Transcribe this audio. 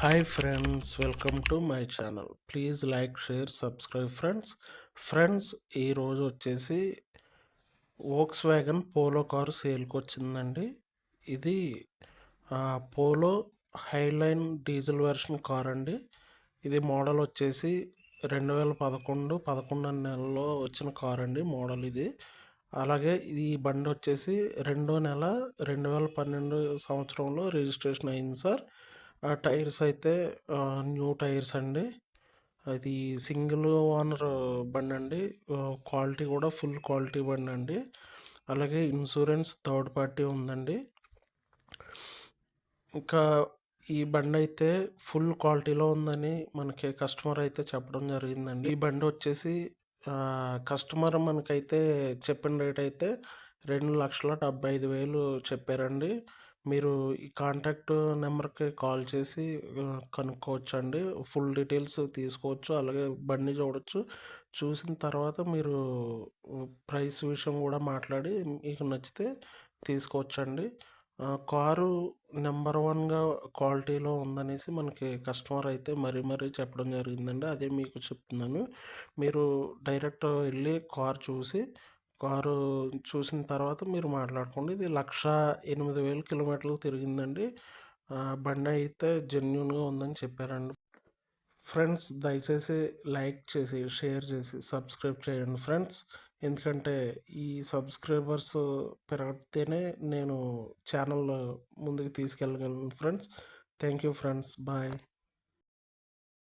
Hi friends welcome to my channel please like share subscribe friends friends ఈరోజు వచ్చేసి Volkswagen polo car సేల్కి వచ్చిందండి. ఇది polo highline diesel version car అండి. ఇది మోడల్ వచ్చేసి రెండు వేల పదకొండు పదకొండు నెలలో వచ్చిన కార్ అండి మోడల్ ఇది. అలాగే ఇది ఈ బండి వచ్చేసి రెండో నెల రెండు వేల పన్నెండు సంవత్సరంలో రిజిస్ట్రేషన్ అయింది సార్. ఆ టైర్స్ అయితే న్యూ టైర్స్ అండి. అది సింగిల్ ఓనర్ బండి అండి క్వాలిటీ కూడా ఫుల్ క్వాలిటీ బండి అండి అలాగే ఇన్సూరెన్స్ థర్డ్ పార్టీ ఉందండి. ఇంకా ఈ బండి అయితే ఫుల్ క్వాలిటీలో ఉందని మనకి కస్టమర్ అయితే చెప్పడం జరిగిందండి. ఈ బండి వచ్చేసి కస్టమర్ మనకైతే చెప్పిన రేట్ అయితే రెండు లక్షల డెబ్బై ఐదు వేలు చెప్పారండి. మీరు ఈ కాంటాక్ట్ నెంబర్కి కాల్ చేసి కనుక్కోవచ్చు అండి ఫుల్ డీటెయిల్స్ తీసుకోవచ్చు. అలాగే బండి చూడొచ్చు. చూసిన తర్వాత మీరు ప్రైస్ విషయం కూడా మాట్లాడి మీకు నచ్చితే తీసుకోవచ్చండి. కారు నెంబర్ వన్గా క్వాలిటీలో ఉందనేసి మనకి కస్టమర్ అయితే మరీ మరీ చెప్పడం జరిగిందండి. అదే మీకు చెప్తున్నాను. మీరు డైరెక్ట్ వెళ్ళి కార్ చూసి కారు చూసిన తర్వాత మీరు మాట్లాడుకోండి. ఇది లక్ష ఎనిమిది వేల కిలోమీటర్లు తిరిగిందండి. బండి అయితే జెన్యున్గా ఉందని చెప్పారండి. ఫ్రెండ్స్ దయచేసి లైక్ చేసి షేర్ చేసి సబ్స్క్రైబ్ చేయండి ఫ్రెండ్స్. ఎందుకంటే ఈ సబ్స్క్రైబర్స్ పెరిగితేనే నేను ఛానల్ ముందుకు తీసుకెళ్ళగలను friends. Thank you friends. Bye.